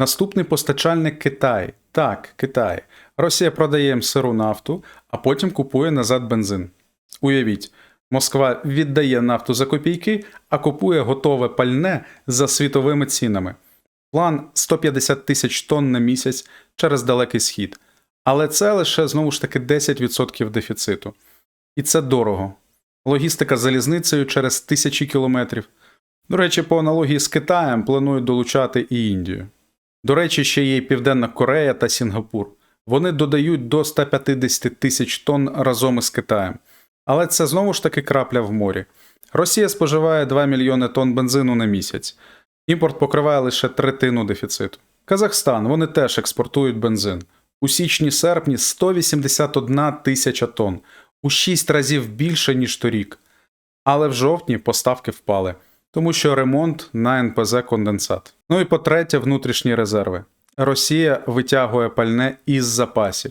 Наступний постачальник Китай. Так, Китай. Росія продає їм сиру нафту, а потім купує назад бензин. Уявіть, Москва віддає нафту за копійки, а купує готове пальне за світовими цінами. План 150 тисяч тонн на місяць через далекий схід. Але це лише знову ж таки 10% дефіциту. І це дорого. Логістика залізницею через тисячі кілометрів. До речі, по аналогії з Китаєм планують долучати і Індію. До речі, ще є Південна Корея та Сінгапур. Вони додають до 150 тисяч тонн разом із Китаєм. Але це знову ж таки крапля в морі. Росія споживає 2 мільйони тонн бензину на місяць. Імпорт покриває лише третину дефіциту. Казахстан вони теж експортують бензин. У січні-серпні 181 тисяча тонн, у 6 разів більше, ніж торік. Але в жовтні поставки впали, тому що ремонт на НПЗ конденсат. Ну і по-третє, внутрішні резерви. Росія витягує пальне із запасів.